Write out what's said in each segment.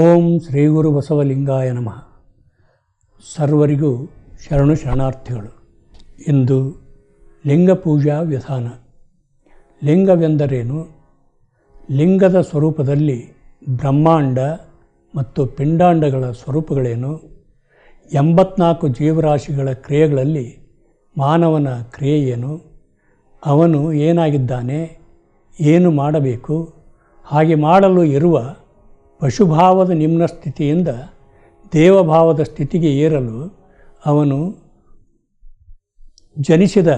ಓಂ ಶ್ರೀ ಗುರು ಬಸವಲಿಂಗಾಯ ನಮಃ. ಸರ್ವರಿಗೂ ಶರಣು ಶರಣಾರ್ಥಿಗಳು. ಇಂದು ಲಿಂಗ ಪೂಜಾ ವಿಧಾನ ಲಿಂಗವೆಂದರೇನು? ಲಿಂಗದ ಸ್ವರೂಪದಲ್ಲಿ ಬ್ರಹ್ಮಾಂಡ ಮತ್ತು ಪಿಂಡಾಂಡಗಳ ಸ್ವರೂಪಗಳೇನು? ಎಂಬತ್ನಾಲ್ಕು ಜೀವರಾಶಿಗಳ ಕ್ರಿಯೆಗಳಲ್ಲಿ ಮಾನವನ ಕ್ರಿಯೆ ಏನು? ಅವನು ಏನಾಗಿದ್ದಾನೆ? ಏನು ಮಾಡಬೇಕು? ಹಾಗೆ ಮಾಡಲು ಇರುವ ಪಶುಭಾವದ ನಿಮ್ನ ಸ್ಥಿತಿಯಿಂದ ದೇವಭಾವದ ಸ್ಥಿತಿಗೆ ಏರಲು ಅವನು ಜನಿಸಿದ,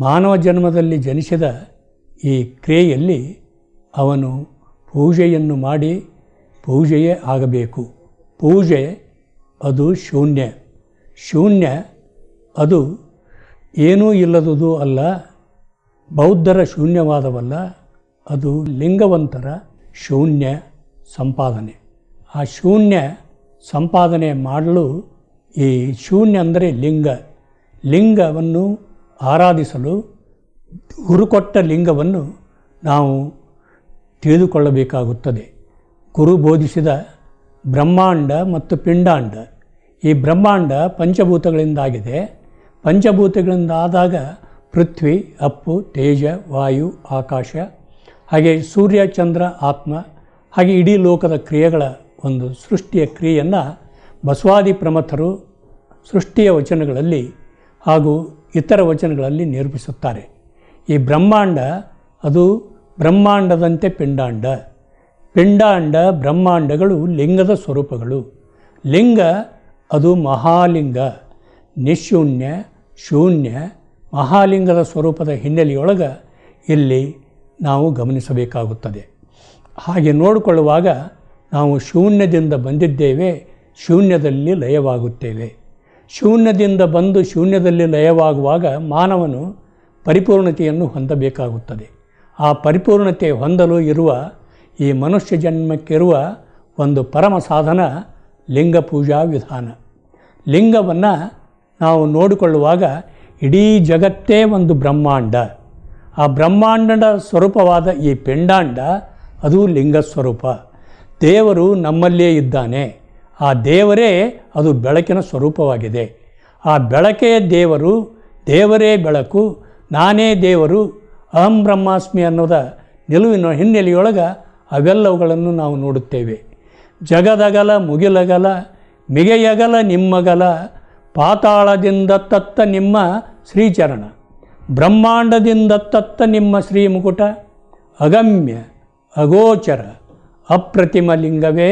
ಮಾನವ ಜನ್ಮದಲ್ಲಿ ಜನಿಸಿದ ಈ ಕ್ರಿಯೆಯಲ್ಲಿ ಅವನು ಪೂಜೆಯನ್ನು ಮಾಡಿ ಪೂಜೆಯೇ ಆಗಬೇಕು. ಪೂಜೆ ಅದು ಶೂನ್ಯ. ಶೂನ್ಯ ಅದು ಏನೂ ಇಲ್ಲದುದು ಅಲ್ಲ, ಬೌದ್ಧರ ಶೂನ್ಯವಾದವಲ್ಲ, ಅದು ಲಿಂಗವಂತರ ಶೂನ್ಯ. ಸಂಪಾದನೆ. ಆ ಶೂನ್ಯ ಸಂಪಾದನೆ ಮಾಡಲು ಈ ಶೂನ್ಯ ಅಂದರೆ ಲಿಂಗ. ಲಿಂಗವನ್ನು ಆರಾಧಿಸಲು ಗುರುಕೊಟ್ಟ ಲಿಂಗವನ್ನು ನಾವು ತಿಳಿದುಕೊಳ್ಳಬೇಕಾಗುತ್ತದೆ. ಗುರು ಬೋಧಿಸಿದ ಬ್ರಹ್ಮಾಂಡ ಮತ್ತು ಪಿಂಡಾಂಡ. ಈ ಬ್ರಹ್ಮಾಂಡ ಪಂಚಭೂತಗಳಿಂದಾಗಿದೆ. ಪಂಚಭೂತಗಳಿಂದಾದಾಗ ಪೃಥ್ವಿ, ಅಪ್ಪು, ತೇಜ, ವಾಯು, ಆಕಾಶ, ಹಾಗೆ ಸೂರ್ಯ, ಚಂದ್ರ, ಆತ್ಮ ಹಾಗೆ ಇಡೀ ಲೋಕದ ಕ್ರಿಯೆಗಳ ಒಂದು ಸೃಷ್ಟಿಯ ಕ್ರಿಯೆಯನ್ನು ಬಸವಾದಿ ಪ್ರಮಥರು ಸೃಷ್ಟಿಯ ವಚನಗಳಲ್ಲಿ ಹಾಗೂ ಇತರ ವಚನಗಳಲ್ಲಿ ನಿರೂಪಿಸುತ್ತಾರೆ. ಈ ಬ್ರಹ್ಮಾಂಡ ಅದು ಬ್ರಹ್ಮಾಂಡದಂತೆ ಪಿಂಡಾಂಡ. ಪಿಂಡಾಂಡ ಬ್ರಹ್ಮಾಂಡಗಳು ಲಿಂಗದ ಸ್ವರೂಪಗಳು. ಲಿಂಗ ಅದು ಮಹಾಲಿಂಗ. ನಿಶೂನ್ಯ, ಶೂನ್ಯ, ಮಹಾಲಿಂಗದ ಸ್ವರೂಪದ ಹಿನ್ನೆಲೆಯೊಳಗೆ ಇಲ್ಲಿ ನಾವು ಗಮನಿಸಬೇಕಾಗುತ್ತದೆ. ಹಾಗೆ ನೋಡಿಕೊಳ್ಳುವಾಗ ನಾವು ಶೂನ್ಯದಿಂದ ಬಂದಿದ್ದೇವೆ, ಶೂನ್ಯದಲ್ಲಿ ಲಯವಾಗುತ್ತೇವೆ. ಶೂನ್ಯದಿಂದ ಬಂದು ಶೂನ್ಯದಲ್ಲಿ ಲಯವಾಗುವಾಗ ಮಾನವನು ಪರಿಪೂರ್ಣತೆಯನ್ನು ಹೊಂದಬೇಕಾಗುತ್ತದೆ. ಆ ಪರಿಪೂರ್ಣತೆ ಹೊಂದಲು ಇರುವ ಈ ಮನುಷ್ಯ ಜನ್ಮಕ್ಕಿರುವ ಒಂದು ಪರಮ ಸಾಧನ ಲಿಂಗ ಪೂಜಾ ವಿಧಾನ. ಲಿಂಗವನ್ನು ನಾವು ನೋಡಿಕೊಳ್ಳುವಾಗ ಇಡೀ ಜಗತ್ತೇ ಒಂದು ಬ್ರಹ್ಮಾಂಡ. ಆ ಬ್ರಹ್ಮಾಂಡದ ಸ್ವರೂಪವಾದ ಈ ಪಿಂಡಾಂಡ ಅದು ಲಿಂಗ ಸ್ವರೂಪ. ದೇವರು ನಮ್ಮಲ್ಲೇ ಇದ್ದಾನೆ. ಆ ದೇವರೇ ಅದು ಬೆಳಕಿನ ಸ್ವರೂಪವಾಗಿದೆ. ಆ ಬೆಳಕೇ ದೇವರು, ದೇವರೇ ಬೆಳಕು, ನಾನೇ ದೇವರು, ಅಹಂ ಬ್ರಹ್ಮಾಸ್ಮಿ ಅನ್ನೋದ ನಿಲುವಿನ ಹಿನ್ನೆಲೆಯೊಳಗೆ ಅವೆಲ್ಲವುಗಳನ್ನು ನಾವು ನೋಡುತ್ತೇವೆ. ಜಗದಗಲ ಮುಗಿಲಗಲ, ಮಿಗೆಯಗಲ ನಿಮ್ಮಗಲ, ಪಾತಾಳದಿಂದ ತತ್ತ ನಿಮ್ಮ ಶ್ರೀಚರಣ, ಬ್ರಹ್ಮಾಂಡದಿಂದ ತತ್ತ ನಿಮ್ಮ ಶ್ರೀ ಮುಕುಟ, ಅಗಮ್ಯ. ಅಗೋಚರ ಅಪ್ರತಿಮ ಲಿಂಗವೇ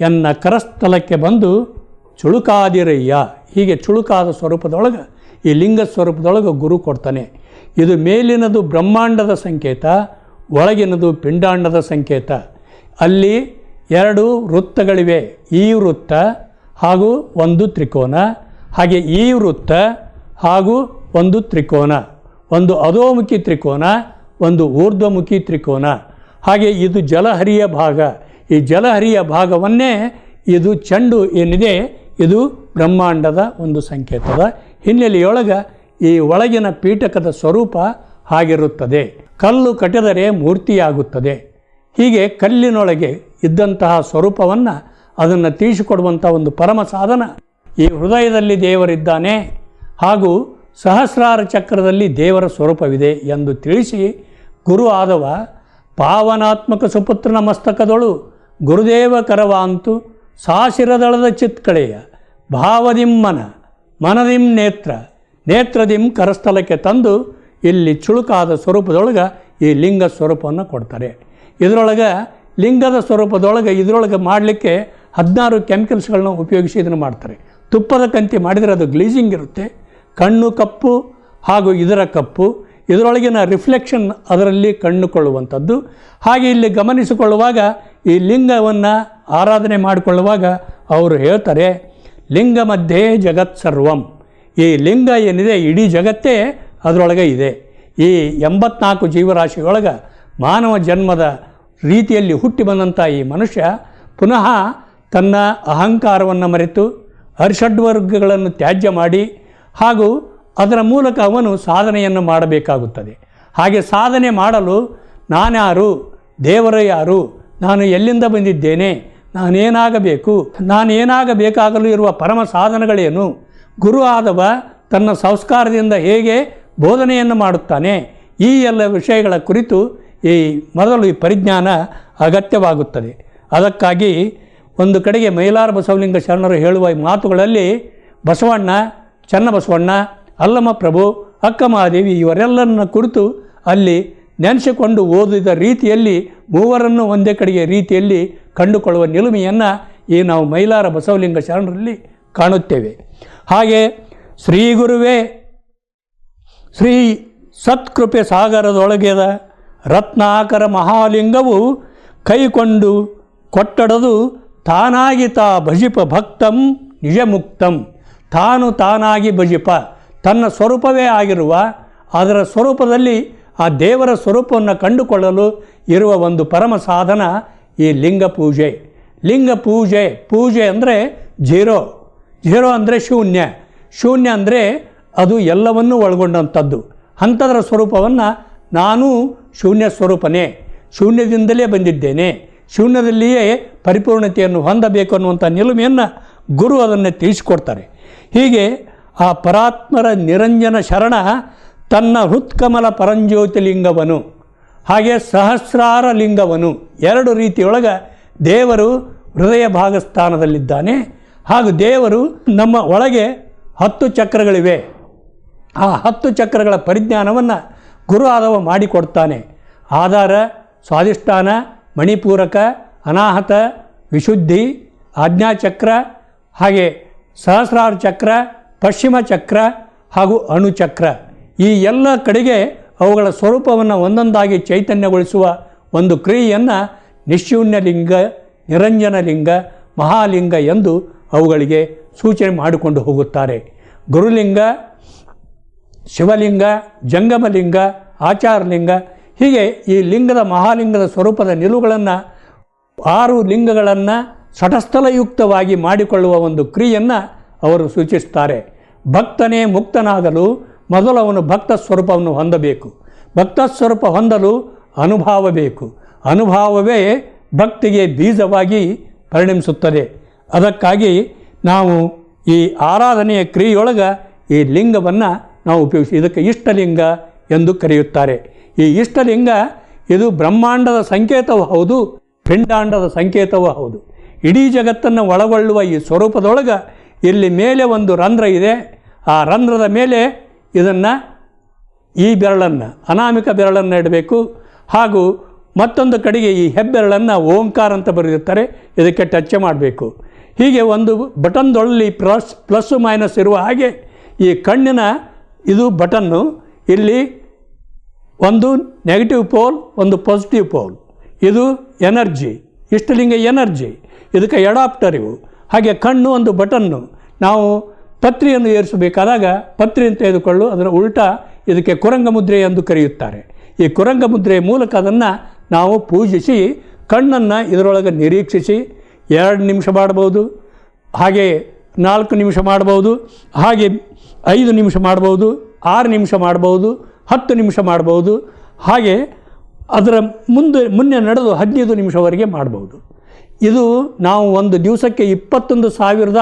ಎನ್ನ ಕರಸ್ಥಲಕ್ಕೆ ಬಂದು ಚುಳುಕಾದಿರಯ್ಯ. ಹೀಗೆ ಚುಳುಕಾದ ಸ್ವರೂಪದೊಳಗೆ ಈ ಲಿಂಗ ಸ್ವರೂಪದೊಳಗೆ ಗುರು ಕೊಡ್ತಾನೆ. ಇದು ಮೇಲಿನದು ಬ್ರಹ್ಮಾಂಡದ ಸಂಕೇತ, ಒಳಗಿನದು ಪಿಂಡಾಂಡದ ಸಂಕೇತ. ಅಲ್ಲಿ ಎರಡು ವೃತ್ತಗಳಿವೆ, ಈ ವೃತ್ತ ಹಾಗೂ ಒಂದು ತ್ರಿಕೋನ. ಹಾಗೆ ಈ ವೃತ್ತ ಹಾಗೂ ಒಂದು ತ್ರಿಕೋನ. ಒಂದು ಅಧೋಮುಖಿ ತ್ರಿಕೋನ, ಒಂದು ಊರ್ಧ್ವಮುಖಿ ತ್ರಿಕೋನ. ಹಾಗೆ ಇದು ಜಲಹರಿಯ ಭಾಗ. ಈ ಜಲಹರಿಯ ಭಾಗವನ್ನೇ ಇದು ಚೆಂಡು ಏನಿದೆ? ಇದು ಬ್ರಹ್ಮಾಂಡದ ಒಂದು ಸಂಕೇತದ ಹಿನ್ನೆಲೆಯೊಳಗೆ ಈ ಒಳಗಿನ ಪೀಠಕದ ಸ್ವರೂಪ ಆಗಿರುತ್ತದೆ ಕಲ್ಲು ಕಟ್ಟಿದರೆ ಮೂರ್ತಿಯಾಗುತ್ತದೆ. ಹೀಗೆ ಕಲ್ಲಿನೊಳಗೆ ಇದ್ದಂತಹ ಸ್ವರೂಪವನ್ನು ಅದನ್ನು ತೀಸಿಕೊಡುವಂಥ ಒಂದು ಪರಮ ಸಾಧನ ಈ ಹೃದಯದಲ್ಲಿ ದೇವರಿದ್ದಾನೆ. ಹಾಗೂ ಸಹಸ್ರಾರ ಚಕ್ರದಲ್ಲಿ ದೇವರ ಸ್ವರೂಪವಿದೆ ಎಂದು ತಿಳಿಸಿ ಗುರು ಆದವ ಪಾವನಾತ್ಮಕ ಸುಪುತ್ರನ ಮಸ್ತಕದೊಳು ಗುರುದೇವ ಕರವಾಂತು ಸಾಶಿರದಳದ ಚಿತ್ಕಳೆಯ ಭಾವದಿಮ್ಮನ ಮನದಿಂ ನೇತ್ರ, ನೇತ್ರದಿಂ ಕರಸ್ಥಲಕ್ಕೆ ತಂದು ಇಲ್ಲಿ ಚುಳುಕಾದ ಸ್ವರೂಪದೊಳಗೆ ಈ ಲಿಂಗ ಸ್ವರೂಪವನ್ನು ಕೊಡ್ತಾರೆ. ಇದರೊಳಗೆ ಲಿಂಗದ ಸ್ವರೂಪದೊಳಗೆ ಇದರೊಳಗೆ ಮಾಡಲಿಕ್ಕೆ ಹದಿನಾರು ಕೆಮಿಕಲ್ಸ್ಗಳನ್ನ ಉಪಯೋಗಿಸಿ ಇದನ್ನು ಮಾಡ್ತಾರೆ. ತುಪ್ಪದ ಕಂತಿ ಮಾಡಿದರೆ ಅದು ಗ್ಲೀಸಿಂಗ್ ಇರುತ್ತೆ. ಕಣ್ಣು ಕಪ್ಪು ಹಾಗೂ ಇದರ ಕಪ್ಪು ಇದರೊಳಗಿನ ರಿಫ್ಲೆಕ್ಷನ್ ಅದರಲ್ಲಿ ಕಂಡುಕೊಳ್ಳುವಂಥದ್ದು. ಹಾಗೆ ಇಲ್ಲಿ ಗಮನಿಸಿಕೊಳ್ಳುವಾಗ ಈ ಲಿಂಗವನ್ನು ಆರಾಧನೆ ಮಾಡಿಕೊಳ್ಳುವಾಗ ಅವರು ಹೇಳ್ತಾರೆ ಲಿಂಗ ಮಧ್ಯೆ ಜಗತ್ ಸರ್ವಂ. ಈ ಲಿಂಗ ಏನಿದೆ? ಇಡೀ ಜಗತ್ತೇ ಅದರೊಳಗೆ ಇದೆ. ಈ ಎಂಬತ್ನಾಲ್ಕು ಜೀವರಾಶಿಯೊಳಗೆ ಮಾನವ ಜನ್ಮದ ರೀತಿಯಲ್ಲಿ ಹುಟ್ಟಿ ಬಂದಂಥ ಈ ಮನುಷ್ಯ ಪುನಃ ತನ್ನ ಅಹಂಕಾರವನ್ನು ಮರೆತು, ಹರ್ಷಡ್ವರ್ಗಗಳನ್ನು ತ್ಯಾಜ್ಯ ಮಾಡಿ ಹಾಗೂ ಅದರ ಮೂಲಕ ಅವನು ಸಾಧನೆಯನ್ನು ಮಾಡಬೇಕಾಗುತ್ತದೆ. ಹಾಗೆ ಸಾಧನೆ ಮಾಡಲು ನಾನ್ಯಾರು, ದೇವರು ಯಾರು, ನಾನು ಎಲ್ಲಿಂದ ಬಂದಿದ್ದೇನೆ, ನಾನೇನಾಗಬೇಕು, ನಾನೇನಾಗಬೇಕಾಗಲು ಇರುವ ಪರಮ ಸಾಧನಗಳೇನು, ಗುರು ಆದವ ತನ್ನ ಸಂಸ್ಕಾರದಿಂದ ಹೇಗೆ ಬೋಧನೆಯನ್ನು ಮಾಡುತ್ತಾನೆ, ಈ ಎಲ್ಲ ವಿಷಯಗಳ ಕುರಿತು ಈ ಮೊದಲು ಈ ಪರಿಜ್ಞಾನ ಅಗತ್ಯವಾಗುತ್ತದೆ. ಅದಕ್ಕಾಗಿ ಒಂದು ಕಡೆಗೆ ಮೈಲಾರ ಬಸವಲಿಂಗ ಶರಣರು ಹೇಳುವ ಮಾತುಗಳಲ್ಲಿ ಬಸವಣ್ಣ, ಚನ್ನಬಸವಣ್ಣ ಅಲ್ಲಮ ಪ್ರಭು ಅಕ್ಕಮಹಾದೇವಿ ಇವರೆಲ್ಲರನ್ನ ಕುರಿತು ಅಲ್ಲಿ ನೆನೆಸಿಕೊಂಡು ಓದಿದ ರೀತಿಯಲ್ಲಿ ಮೂವರನ್ನು ಒಂದೇ ಕಡೆಗೆ ರೀತಿಯಲ್ಲಿ ಕಂಡುಕೊಳ್ಳುವ ನಿಲುಮೆಯನ್ನು ಈ ನಾವು ಮೈಲಾರ ಬಸವಲಿಂಗ ಶರಣರಲ್ಲಿ ಕಾಣುತ್ತೇವೆ. ಹಾಗೆ ಶ್ರೀ ಗುರುವೇ, ಶ್ರೀ ಸತ್ಕೃಪೆ ಸಾಗರದೊಳಗೆದ ರತ್ನಾಕರ ಮಹಾಲಿಂಗವು ಕೈಕೊಂಡು ಕೊಟ್ಟಡದು ತಾನಾಗಿ ತಾ ಭಜಿಪ ಭಕ್ತಂ ನಿಜಮುಕ್ತಂ. ತಾನು ತಾನಾಗಿ ಭಜಿಪ. ತನ್ನ ಸ್ವರೂಪವೇ ಆಗಿರುವ, ಅದರ ಸ್ವರೂಪದಲ್ಲಿ ಆ ದೇವರ ಸ್ವರೂಪವನ್ನು ಕಂಡುಕೊಳ್ಳಲು ಇರುವ ಒಂದು ಪರಮ ಸಾಧನ ಈ ಲಿಂಗ ಪೂಜೆ. ಲಿಂಗ ಪೂಜೆ ಪೂಜೆ ಅಂದರೆ ಝೀರೋ ಝೀರೋ ಅಂದರೆ ಶೂನ್ಯ. ಶೂನ್ಯ ಅಂದರೆ ಅದು ಎಲ್ಲವನ್ನೂ ಒಳಗೊಂಡಂಥದ್ದು. ಅಂಥದ್ರ ಸ್ವರೂಪವನ್ನು ನಾನು ಶೂನ್ಯ ಸ್ವರೂಪನೇ. ಶೂನ್ಯದಿಂದಲೇ ಬಂದಿದ್ದೇನೆ. ಶೂನ್ಯದಲ್ಲಿಯೇ ಪರಿಪೂರ್ಣತೆಯನ್ನು ಹೊಂದಬೇಕು ಅನ್ನುವಂಥ ನಿಲುಮೆಯನ್ನು ಗುರು ಅದನ್ನು ತಿಳಿಸಿಕೊಡ್ತಾರೆ. ಹೀಗೆ ಆ ಪರಾತ್ಮರ ನಿರಂಜನ ಶರಣ ತನ್ನ ಹೃತ್ಕಮಲ ಪರಂಜ್ಯೋತಿ ಲಿಂಗವನು ಹಾಗೆ ಸಹಸ್ರಾರ ಲಿಂಗವನು, ಎರಡು ರೀತಿಯೊಳಗೆ ದೇವರು ಹೃದಯ ಭಾಗಸ್ಥಾನದಲ್ಲಿದ್ದಾನೆ. ಹಾಗೂ ದೇವರು ನಮ್ಮ ಒಳಗೆ ಹತ್ತು ಚಕ್ರಗಳಿವೆ. ಆ ಹತ್ತು ಚಕ್ರಗಳ ಪರಿಜ್ಞಾನವನ್ನು ಗುರು ಆದವ ಮಾಡಿಕೊಡ್ತಾನೆ. ಆಧಾರ, ಸ್ವಾಧಿಷ್ಠಾನ, ಮಣಿಪೂರಕ, ಅನಾಹತ, ವಿಶುದ್ಧಿ, ಆಜ್ಞಾಚಕ್ರ, ಹಾಗೆ ಸಹಸ್ರಾರ ಚಕ್ರ ಪಶ್ಚಿಮ ಚಕ್ರ ಹಾಗೂ ಅಣುಚಕ್ರ ಈ ಎಲ್ಲ ಕಡೆಗೆ ಅವುಗಳ ಸ್ವರೂಪವನ್ನು ಒಂದೊಂದಾಗಿ ಚೈತನ್ಯಗೊಳಿಸುವ ಒಂದು ಕ್ರಿಯೆಯನ್ನು ನಿಶೂನ್ಯಲಿಂಗ ನಿರಂಜನ ಲಿಂಗ ಮಹಾಲಿಂಗ ಎಂದು ಅವುಗಳಿಗೆ ಸೂಚನೆ ಮಾಡಿಕೊಂಡು ಹೋಗುತ್ತಾರೆ. ಗುರುಲಿಂಗ, ಶಿವಲಿಂಗ, ಜಂಗಮಲಿಂಗ, ಆಚಾರಲಿಂಗ ಹೀಗೆ ಈ ಲಿಂಗದ ಮಹಾಲಿಂಗದ ಸ್ವರೂಪದ ನಿಲುಗಳನ್ನು ಆರು ಲಿಂಗಗಳನ್ನು ಸಟಸ್ಥಲಯುಕ್ತವಾಗಿ ಮಾಡಿಕೊಳ್ಳುವ ಒಂದು ಕ್ರಿಯೆಯನ್ನು ಅವರು ಸೂಚಿಸ್ತಾರೆ ಭಕ್ತನೇ ಮುಕ್ತನಾಗಲು ಮೊದಲು ಅವನು ಭಕ್ತ ಸ್ವರೂಪವನ್ನು ಹೊಂದಬೇಕು. ಭಕ್ತ ಸ್ವರೂಪ ಹೊಂದಲು ಅನುಭವ ಬೇಕು. ಅನುಭವವೇ ಭಕ್ತಿಗೆ ಬೀಜವಾಗಿ ಪರಿಣಮಿಸುತ್ತದೆ. ಅದಕ್ಕಾಗಿ ನಾವು ಈ ಆರಾಧನೆಯ ಕ್ರಿಯೆಯೊಳಗೆ ಈ ಲಿಂಗವನ್ನು ನಾವು ಉಪಯೋಗಿಸಿ, ಇದಕ್ಕೆ ಇಷ್ಟಲಿಂಗ ಎಂದು ಕರೆಯುತ್ತಾರೆ. ಈ ಇಷ್ಟಲಿಂಗ ಇದು ಬ್ರಹ್ಮಾಂಡದ ಸಂಕೇತವೂ ಹೌದು, ಪಿಂಡಾಂಡದ ಸಂಕೇತವೂ ಹೌದು. ಇಡೀ ಜಗತ್ತನ್ನು ಒಳಗೊಳ್ಳುವ ಈ ಸ್ವರೂಪದೊಳಗೆ ಇಲ್ಲಿ ಮೇಲೆ ಒಂದು ರಂಧ್ರ ಇದೆ. ಆ ರಂಧ್ರದ ಮೇಲೆ ಇದನ್ನು ಈ ಬೆರಳನ್ನು, ಅನಾಮಿಕ ಬೆರಳನ್ನು ಇಡಬೇಕು. ಹಾಗೂ ಮತ್ತೊಂದು ಕಡೆಗೆ ಈ ಹೆಬ್ಬೆರಳನ್ನು ಓಂಕಾರ ಅಂತ ಬರೆದಿರ್ತಾರೆ. ಇದಕ್ಕೆ ಟಚ್ ಮಾಡಬೇಕು. ಹೀಗೆ ಒಂದು ಬಟನ್ದೊಳ್ಳಿ ಪ್ಲಸ್, ಪ್ಲಸ್ಸು ಮೈನಸ್ ಇರುವ ಹಾಗೆ ಈ ಕಣ್ಣಿನ ಇದು ಬಟನ್ನು ಇಲ್ಲಿ ಒಂದು ನೆಗೆಟಿವ್ ಪೋಲ್, ಒಂದು ಪಾಸಿಟಿವ್ ಪೋಲ್. ಇದು ಎನರ್ಜಿ, ಇಷ್ಟಲಿಂಗ ಎನರ್ಜಿ. ಇದಕ್ಕೆ ಎಡಾಪ್ಟರ್ ಇವು. ಹಾಗೆ ಕಣ್ಣು ಒಂದು ಬಟನ್ನು ನಾವು ಪತ್ರಿಯನ್ನು ಏರಿಸಬೇಕಾದಾಗ ಪತ್ರಿಯನ್ನು ತೆಗೆದುಕೊಳ್ಳು ಅದರ ಉಲ್ಟಾ ಇದಕ್ಕೆ ಕುರಂಗ ಮುದ್ರೆ ಎಂದು ಕರೆಯುತ್ತಾರೆ. ಈ ಕುರಂಗ ಮುದ್ರೆಯ ಮೂಲಕ ಅದನ್ನು ನಾವು ಪೂಜಿಸಿ ಕಣ್ಣನ್ನು ಇದರೊಳಗೆ ನಿರೀಕ್ಷಿಸಿ ಎರಡು ನಿಮಿಷ ಮಾಡ್ಬೋದು ಹಾಗೆ ನಾಲ್ಕು ನಿಮಿಷ ಮಾಡ್ಬೋದು ಹಾಗೆ ಐದು ನಿಮಿಷ ಮಾಡ್ಬೋದು ಆರು ನಿಮಿಷ ಮಾಡ್ಬೋದು ಹತ್ತು ನಿಮಿಷ ಮಾಡ್ಬೋದು ಹಾಗೆ ಅದರ ಮುಂದೆ ಮುನ್ನೆ ನಡೆದು ಹದಿನೈದು ನಿಮಿಷವರೆಗೆ ಮಾಡ್ಬೋದು ಇದು ನಾವು ಒಂದು ದಿವಸಕ್ಕೆ ಇಪ್ಪತ್ತೊಂದು ಸಾವಿರದ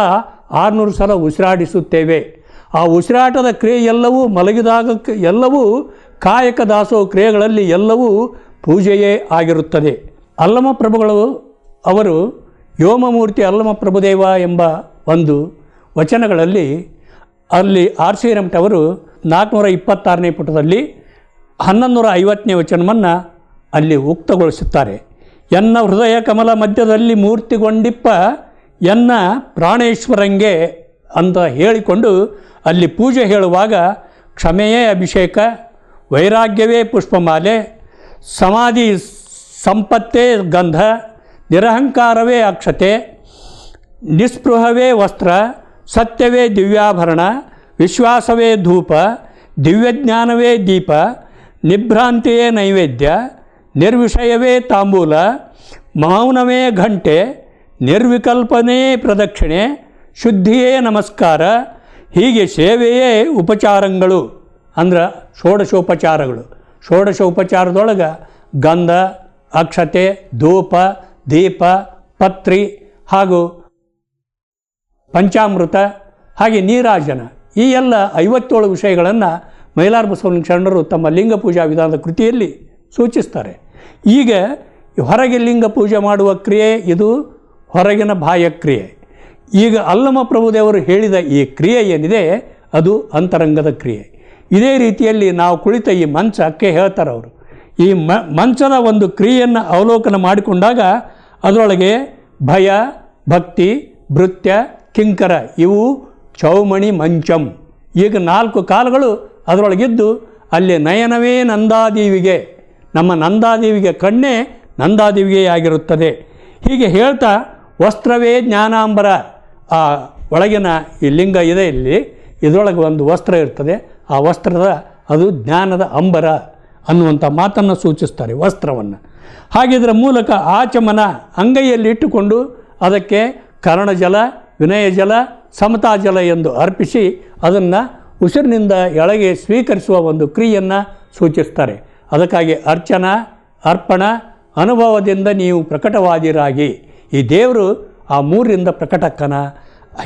ಆರುನೂರು ಸಲ ಉಸಿರಾಡಿಸುತ್ತೇವೆ. ಆ ಉಸಿರಾಟದ ಕ್ರಿಯೆ ಎಲ್ಲವೂ ಮಲಗಿದಾಗ ಎಲ್ಲವೂ ಕಾಯಕ ದಾಸೋಹ ಕ್ರಿಯೆಗಳಲ್ಲಿ ಎಲ್ಲವೂ ಪೂಜೆಯೇ ಆಗಿರುತ್ತದೆ. ಅಲ್ಲಮ ಪ್ರಭುಗಳು ಅವರು ಯೋಮಮೂರ್ತಿ ಅಲ್ಲಮ ಪ್ರಭುದೇವ ಎಂಬ ಒಂದು ವಚನಗಳಲ್ಲಿ ಅಲ್ಲಿ ಆರ್ ಸಿ ಅವರು ನಾಲ್ಕುನೂರ ಇಪ್ಪತ್ತಾರನೇ ಪುಟದಲ್ಲಿ ಹನ್ನೊಂದು ನೂರ ಐವತ್ತನೇ ವಚನವನ್ನು ಅಲ್ಲಿ ಉಕ್ತಗೊಳಿಸುತ್ತಾರೆ. ಎನ್ನ ಹೃದಯ ಕಮಲ ಮಧ್ಯದಲ್ಲಿ ಮೂರ್ತಿಗೊಂಡಿಪ್ಪ, ಎನ್ನ ಪ್ರಾಣೇಶ್ವರಂಗೆ ಅಂತ ಹೇಳಿಕೊಂಡು ಅಲ್ಲಿ ಪೂಜೆ ಹೇಳುವಾಗ, ಕ್ಷಮೆಯೇ ಅಭಿಷೇಕ, ವೈರಾಗ್ಯವೇ ಪುಷ್ಪಮಾಲೆ, ಸಮಾಧಿ ಸಂಪತ್ತೇ ಗಂಧ, ನಿರಹಂಕಾರವೇ ಅಕ್ಷತೆ, ನಿಸ್ಪೃಹವೇ ವಸ್ತ್ರ, ಸತ್ಯವೇ ದಿವ್ಯಾಭರಣ, ವಿಶ್ವಾಸವೇ ಧೂಪ, ದಿವ್ಯಜ್ಞಾನವೇ ದೀಪ, ನಿಭ್ರಾಂತಿಯೇ ನೈವೇದ್ಯ ನಿರ್ವಿಷಯವೇ ತಾಂಬೂಲ ಮೌನವೇ ಘಂಟೆ, ನಿರ್ವಿಕಲ್ಪನೇ ಪ್ರದಕ್ಷಿಣೆ, ಶುದ್ಧಿಯೇ ನಮಸ್ಕಾರ, ಹೀಗೆ ಸೇವೆಯೇ ಉಪಚಾರಗಳು. ಅಂದ್ರೆ ಷೋಡಶೋಪಚಾರಗಳು. ಷೋಡಶೋಪಚಾರದೊಳಗೆ ಗಂಧ, ಅಕ್ಷತೆ, ಧೂಪ, ದೀಪ, ಪತ್ರಿ ಹಾಗೂ ಪಂಚಾಮೃತ ಹಾಗೆ ನೀರಾಜನ. ಈ ಎಲ್ಲ ಐವತ್ತೇಳು ವಿಷಯಗಳನ್ನು ಮೈಲಾರ ಬಸವನ ಶರಣರು ತಮ್ಮ ಲಿಂಗ ಪೂಜಾ ವಿಧಾನದ ಕೃತಿಯಲ್ಲಿ ಸೂಚಿಸ್ತಾರೆ. ಈಗ ಹೊರಗೆ ಲಿಂಗ ಪೂಜೆ ಮಾಡುವ ಕ್ರಿಯೆ ಇದು ಹೊರಗಿನ ಬಾಹ್ಯ ಕ್ರಿಯೆ. ಈಗ ಅಲ್ಲಮ ಪ್ರಭುದೇವರು ಹೇಳಿದ ಈ ಕ್ರಿಯೆ ಏನಿದೆ, ಅದು ಅಂತರಂಗದ ಕ್ರಿಯೆ. ಇದೇ ರೀತಿಯಲ್ಲಿ ನಾವು ಕುಳಿತ ಈ ಮಂಚಕ್ಕೆ ಹೇಳ್ತಾರೆ ಅವರು. ಈ ಮ, ಮಂಚದ ಒಂದು ಕ್ರಿಯೆಯನ್ನು ಅವಲೋಕನ ಮಾಡಿಕೊಂಡಾಗ ಅದರೊಳಗೆ ಭಯ, ಭಕ್ತಿ, ಭೃತ್ಯ, ಕಿಂಕರ, ಇವು ಚೌಮಣಿ ಮಂಚಂ. ಈಗ ನಾಲ್ಕು ಕಾಲುಗಳು ಅದರೊಳಗಿದ್ದು, ಅಲ್ಲಿ ನಯನವೇ ನಂದಾದೇವಿಗೆ. ನಮ್ಮ ನಂದಾದೇವಿಗೆ ಕಣ್ಣೇ ನಂದಾದೇವಿಗೆ ಆಗಿರುತ್ತದೆ. ಹೀಗೆ ಹೇಳ್ತಾ ವಸ್ತ್ರವೇ ಜ್ಞಾನಾಂಬರ. ಆ ಒಳಗಿನ ಈ ಲಿಂಗ ಇದೆ ಇಲ್ಲಿ. ಇದರೊಳಗೆ ಒಂದು ವಸ್ತ್ರ ಇರ್ತದೆ. ಆ ವಸ್ತ್ರದ ಅದು ಜ್ಞಾನದ ಅಂಬರ ಅನ್ನುವಂಥ ಮಾತನ್ನು ಸೂಚಿಸ್ತಾರೆ ವಸ್ತ್ರವನ್ನು. ಹಾಗಿದ್ರ ಮೂಲಕ ಆಚಮನ ಅಂಗೈಯಲ್ಲಿ ಇಟ್ಟುಕೊಂಡು ಅದಕ್ಕೆ ಕರ್ಣಜಲ ವಿನಯಜಲ ಸಮತಾಜಲ ಎಂದು ಅರ್ಪಿಸಿ ಅದನ್ನು ಉಸಿರಿನಿಂದ ಎಳಗೆ ಸ್ವೀಕರಿಸುವ ಒಂದು ಕ್ರಿಯೆಯನ್ನು ಸೂಚಿಸ್ತಾರೆ. ಅದಕ್ಕಾಗಿ ಅರ್ಚನ, ಅರ್ಪಣ, ಅನುಭವದಿಂದ ನೀವು ಪ್ರಕಟವಾದಿರಾಗಿ. ಈ ದೇವರು ಆ ಮೂರರಿಂದ ಪ್ರಕಟಕ್ಕನ.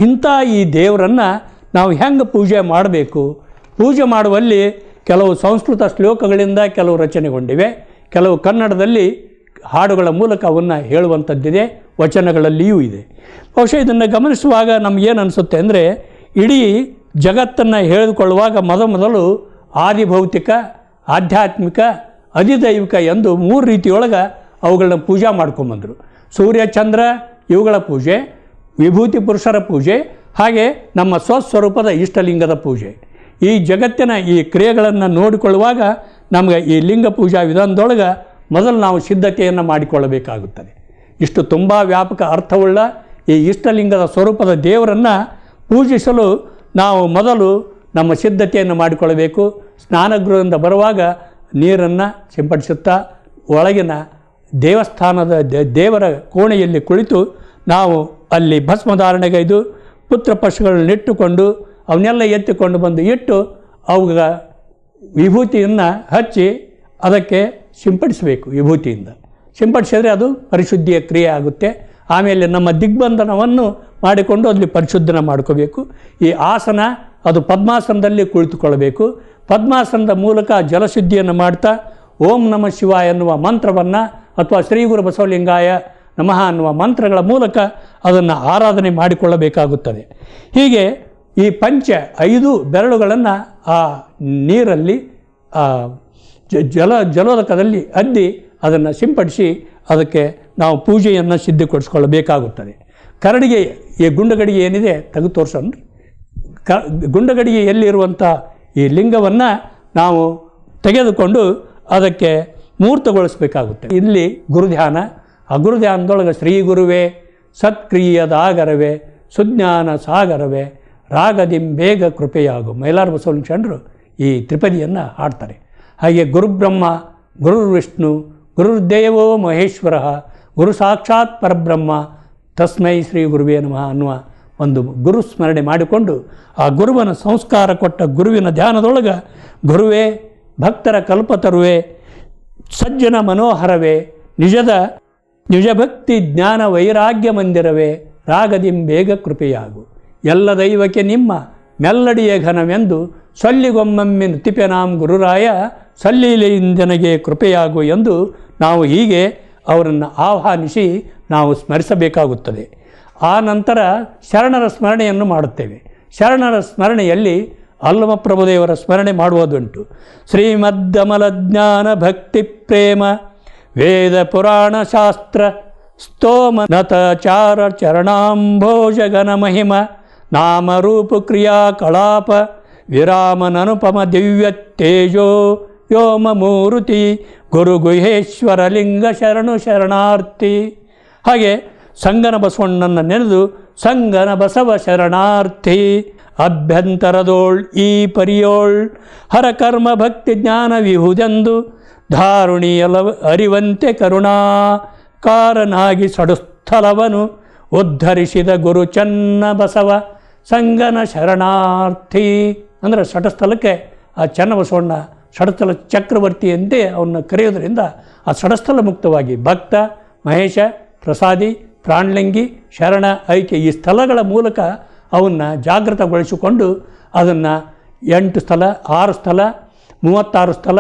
ಇಂಥ ಈ ದೇವರನ್ನು ನಾವು ಹೆಂಗೆ ಪೂಜೆ ಮಾಡಬೇಕು? ಪೂಜೆ ಮಾಡುವಲ್ಲಿ ಕೆಲವು ಸಂಸ್ಕೃತ ಶ್ಲೋಕಗಳಿಂದ ಕೆಲವು ರಚನೆಗೊಂಡಿವೆ. ಕೆಲವು ಕನ್ನಡದಲ್ಲಿ ಹಾಡುಗಳ ಮೂಲಕ ಅವನ್ನು ಹೇಳುವಂಥದ್ದಿದೆ, ವಚನಗಳಲ್ಲಿಯೂ ಇದೆ. ಬಹುಶಃ ಇದನ್ನು ಗಮನಿಸುವಾಗ ನಮಗೇನು ಅನಿಸುತ್ತೆ ಅಂದರೆ, ಇಡೀ ಜಗತ್ತನ್ನು ಹೇಳಿಕೊಳ್ಳುವಾಗ ಮೊದಮೊದಲು ಆದಿಭೌತಿಕ ಆಧ್ಯಾತ್ಮಿಕ ಅಧಿದೈವಿಕ ಎಂದು ಮೂರು ರೀತಿಯೊಳಗೆ ಅವುಗಳನ್ನ ಪೂಜೆ ಮಾಡ್ಕೊಂಬಂದರು. ಸೂರ್ಯ, ಚಂದ್ರ, ಇವುಗಳ ಪೂಜೆ, ವಿಭೂತಿ ಪುರುಷರ ಪೂಜೆ, ಹಾಗೆ ನಮ್ಮ ಸ್ವಸ್ವರೂಪದ ಇಷ್ಟಲಿಂಗದ ಪೂಜೆ. ಈ ಜಗತ್ತಿನ ಈ ಕ್ರಿಯೆಗಳನ್ನು ನೋಡಿಕೊಳ್ಳುವಾಗ ನಮಗೆ ಈ ಲಿಂಗ ಪೂಜಾ ವಿಧಾನದೊಳಗೆ ಮೊದಲು ನಾವು ಸಿದ್ಧತೆಯನ್ನು ಮಾಡಿಕೊಳ್ಳಬೇಕಾಗುತ್ತದೆ. ಇಷ್ಟು ತುಂಬ ವ್ಯಾಪಕ ಅರ್ಥವುಳ್ಳ ಈ ಇಷ್ಟಲಿಂಗದ ಸ್ವರೂಪದ ದೇವರನ್ನು ಪೂಜಿಸಲು ನಾವು ಮೊದಲು ನಮ್ಮ ಸಿದ್ಧತೆಯನ್ನು ಮಾಡಿಕೊಳ್ಳಬೇಕು. ಸ್ನಾನಗೃಹದಿಂದ ಬರುವಾಗ ನೀರನ್ನು ಸಿಂಪಡಿಸುತ್ತಾ ಒಳಗಿನ ದೇವಸ್ಥಾನದ ದೇವರ ಕೋಣೆಯಲ್ಲಿ ಕುಳಿತು ನಾವು ಅಲ್ಲಿ ಭಸ್ಮಧಾರಣೆಗೈದು ಪುತ್ರ ಪಶುಗಳನ್ನಿಟ್ಟುಕೊಂಡು ಅವನ್ನೆಲ್ಲ ಎತ್ತಿಕೊಂಡು ಬಂದು ಇಟ್ಟು ಅವುಗ ವಿಭೂತಿಯನ್ನು ಹಚ್ಚಿ ಅದಕ್ಕೆ ಸಿಂಪಡಿಸಬೇಕು ವಿಭೂತಿಯಿಂದ. ಸಿಂಪಡಿಸಿದರೆ ಅದು ಪರಿಶುದ್ಧಿಯ ಕ್ರಿಯೆ ಆಗುತ್ತೆ. ಆಮೇಲೆ ನಮ್ಮ ದಿಗ್ಬಂಧನವನ್ನು ಮಾಡಿಕೊಂಡು ಅಲ್ಲಿ ಪರಿಶುದ್ಧನ ಮಾಡ್ಕೋಬೇಕು. ಈ ಆಸನ ಅದು ಪದ್ಮಾಸನದಲ್ಲಿ ಕುಳಿತುಕೊಳ್ಳಬೇಕು. ಪದ್ಮಾಸನದ ಮೂಲಕ ಜಲಶುದ್ಧಿಯನ್ನು ಮಾಡ್ತಾ ಓಂ ನಮ ಶಿವ ಎನ್ನುವ ಮಂತ್ರವನ್ನು ಅಥವಾ ಶ್ರೀ ಗುರು ಬಸವಲಿಂಗಾಯ ನಮಃ ಅನ್ನುವ ಮಂತ್ರಗಳ ಮೂಲಕ ಅದನ್ನು ಆರಾಧನೆ ಮಾಡಿಕೊಳ್ಳಬೇಕಾಗುತ್ತದೆ. ಹೀಗೆ ಈ ಪಂಚ ಐದು ಬೆರಳುಗಳನ್ನು ಆ ನೀರಲ್ಲಿ ಜಲ ಜಲೋದಕದಲ್ಲಿ ಅದ್ದಿ ಅದನ್ನು ಸಿಂಪಡಿಸಿ ಅದಕ್ಕೆ ನಾವು ಪೂಜೆಯನ್ನು ಸಿದ್ಧಗೊಳಿಸ್ಕೊಳ್ಳಬೇಕಾಗುತ್ತದೆ ಕರಡಿಗೆ, ಈ ಗುಂಡಗಡಿಗೆ ಏನಿದೆ ತೆಗೆದು ತೋರ್ಸನ್ರಿ ಕ ಗುಂಡಗಡಿಗೆ ಎಲ್ಲಿರುವಂಥ ಈ ಲಿಂಗವನ್ನು ನಾವು ತೆಗೆದುಕೊಂಡು ಅದಕ್ಕೆ ಮೂರ್ತಗೊಳಿಸಬೇಕಾಗುತ್ತೆ. ಇಲ್ಲಿ ಗುರುಧ್ಯಾನ, ಆ ಗುರುಧ್ಯಾನದೊಳಗೆ ಶ್ರೀ ಗುರುವೇ, ಸತ್ಕ್ರಿಯದಾಗರವೇ, ಸುಜ್ಞಾನ ಸಾಗರವೇ, ರಾಗದಿಂ ಬೇಗ ಕೃಪೆಯಾಗು. ಮೈಲಾರ ಬಸವನ ಈ ತ್ರಿಪದಿಯನ್ನು ಹಾಡ್ತಾರೆ. ಹಾಗೆ ಗುರುಬ್ರಹ್ಮ, ಗುರುರ್ವಿಷ್ಣು, ಗುರುರ್ದೇವೋ ಮಹೇಶ್ವರ ಗುರು ಸಾಕ್ಷಾತ್ ಪರಬ್ರಹ್ಮ, ತಸ್ಮೈ ಶ್ರೀ ಗುರುವೇ ನಮಃ ಅನ್ನುವ ಒಂದು ಗುರು ಸ್ಮರಣೆ ಮಾಡಿಕೊಂಡು ಆ ಗುರುವನ ಸಂಸ್ಕಾರ ಕೊಟ್ಟ ಗುರುವಿನ ಧ್ಯಾನದೊಳಗೆ ಗುರುವೇ, ಭಕ್ತರ ಕಲ್ಪತರುವೆ ಸಜ್ಜನ ಮನೋಹರವೇ, ನಿಜದ, ನಿಜಭಕ್ತಿ ಜ್ಞಾನ ವೈರಾಗ್ಯ ಮಂದಿರವೇ, ರಾಗದಿಂಬೇಗ ಕೃಪೆಯಾಗು. ಎಲ್ಲ ದೈವಕ್ಕೆ ನಿಮ್ಮ ಮೆಲ್ಲಡಿಯ ಘನವೆಂದು ಸಲ್ಲಿಗೊಮ್ಮಮ್ಮೆ ನೃತಿಪೆನಾಂ ಗುರುರಾಯ ಸಲ್ಲಿಲೆಯಿಂದನಗೆ ಕೃಪೆಯಾಗು ಎಂದು ನಾವು ಹೀಗೆ ಅವರನ್ನು ಆಹ್ವಾನಿಸಿ ನಾವು ಸ್ಮರಿಸಬೇಕಾಗುತ್ತದೆ. ಆ ನಂತರ ಶರಣರ ಸ್ಮರಣೆಯನ್ನು ಮಾಡುತ್ತೇವೆ. ಶರಣರ ಸ್ಮರಣೆಯಲ್ಲಿ ಅಲ್ಲಮ ಪ್ರಭುದೇವರ ಸ್ಮರಣೆ ಮಾಡುವುದುಂಟು. ಶ್ರೀಮದ್ದಮಲ ಜ್ಞಾನ ಭಕ್ತಿ ಪ್ರೇಮ, ವೇದ ಪುರಾಣ ಶಾಸ್ತ್ರ ಸ್ತೋಮ ನತಚಾರ ಚರಣಾಂಭೋಜಗನ ಮಹಿಮ, ನಾಮರೂಪ ಕ್ರಿಯಾ ಕಳಾಪ ವಿರಾಮನನುಪಮ ದಿವ್ಯ ತೇಜೋ ವ್ಯೋಮ ಮೂರುತಿ ಗುರು ಗುಹೇಶ್ವರ ಲಿಂಗ ಶರಣು ಶರಣಾರ್ಥಿ. ಹಾಗೆ ಸಂಗನ ಬಸವಣ್ಣನ ನೆನೆದು, ಸಂಗನ ಬಸವ ಶರಣಾರ್ಥಿ, ಅಭ್ಯಂತರದೋಳ್ ಈ ಪರಿಯೋಳ್. ಹರ ಕರ್ಮ ಭಕ್ತಿ ಜ್ಞಾನ ವಿಹುದೆಂದು ಧಾರುಣಿಯಲ ಅರಿವಂತೆ ಕರುಣಾ. ಕಾರನಾಗಿ ಸಡುಸ್ಥಲವನು ಉದ್ಧರಿಸಿದ ಗುರು ಚನ್ನ ಬಸವ, ಸಂಗನ ಶರಣಾರ್ಥಿ. ಅಂದರೆ ಸಡಸ್ಥಲಕ್ಕೆ ಆ ಚನ್ನಬಸವಣ್ಣ ಸಡಸ್ಥಲ ಚಕ್ರವರ್ತಿಯಂತೆ ಅವನ್ನು ಕರೆಯೋದರಿಂದ ಆ ಸಡಸ್ಥಲ ಮುಕ್ತವಾಗಿ ಭಕ್ತ, ಮಹೇಶ, ಪ್ರಸಾದಿ ಪ್ರಾಣ್ಲಿಂಗಿ ಶರಣ ಐಕ್ಯ ಈ ಸ್ಥಳಗಳ ಮೂಲಕ ಅವನ್ನು ಜಾಗೃತಗೊಳಿಸಿಕೊಂಡು ಅದನ್ನು ಎಂಟು ಸ್ಥಳ, ಆರು ಸ್ಥಳ, ಮೂವತ್ತಾರು ಸ್ಥಳ,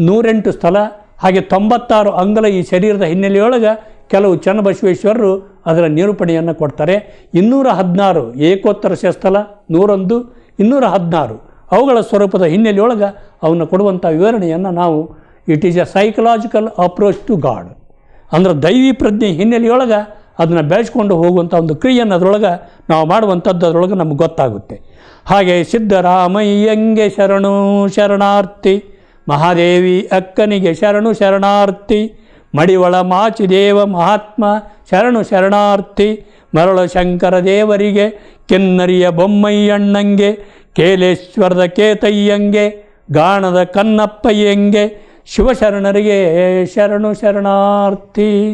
ನೂರೆಂಟು ಸ್ಥಳ, ಹಾಗೆ ತೊಂಬತ್ತಾರು ಅಂಗಲ ಈ ಶರೀರದ ಹಿನ್ನೆಲೆಯೊಳಗೆ ಕೆಲವು ಚನ್ನಬಸವೇಶ್ವರರು ಅದರ ನಿರೂಪಣೆಯನ್ನು ಕೊಡ್ತಾರೆ. ಇನ್ನೂರ ಹದಿನಾರು ಏಕೋತ್ತರ ಸ್ಥಳ, ನೂರೊಂದು, ಇನ್ನೂರ ಹದಿನಾರು ಅವುಗಳ ಸ್ವರೂಪದ ಹಿನ್ನೆಲೆಯೊಳಗೆ ಅವನ್ನು ಕೊಡುವಂಥ ವಿವರಣೆಯನ್ನು ನಾವು it is a psychological approach to God ಅಂದ್ರೆ ದೈವಿ ಪ್ರಜ್ಞೆ ಹಿನ್ನೆಲೆಯೊಳಗೆ ಅದನ್ನು ಬೆಳೆಸ್ಕೊಂಡು ಹೋಗುವಂಥ ಒಂದು ಕ್ರಿಯೆಯನ್ನು ಅದರೊಳಗೆ ನಾವು ಮಾಡುವಂಥದ್ದು ಅದರೊಳಗೆ ನಮ್ಗೆ ಗೊತ್ತಾಗುತ್ತೆ. ಹಾಗೆ ಸಿದ್ಧರಾಮಯ್ಯಂಗೆ ಶರಣು ಶರಣಾರ್ಥಿ, ಮಹಾದೇವಿ ಅಕ್ಕನಿಗೆ ಶರಣು ಶರಣಾರ್ಥಿ, ಮಡಿವಳ ಮಾಚಿದೇವ ಮಹಾತ್ಮ ಶರಣು ಶರಣಾರ್ಥಿ, ಮರಳ ಶಂಕರ ದೇವರಿಗೆ, ಕೆನ್ನರಿಯ ಬೊಮ್ಮಯ್ಯಣ್ಣಂಗೆ ಕೇಲೇಶ್ವರದ ಕೇತಯ್ಯಂಗೆ, ಗಾಣದ ಕನ್ನಪ್ಪಯ್ಯಂಗೆ ಶಿವಶರಣರಿಗೆ ಶರಣು ಶರಣಾರ್ಥಿ.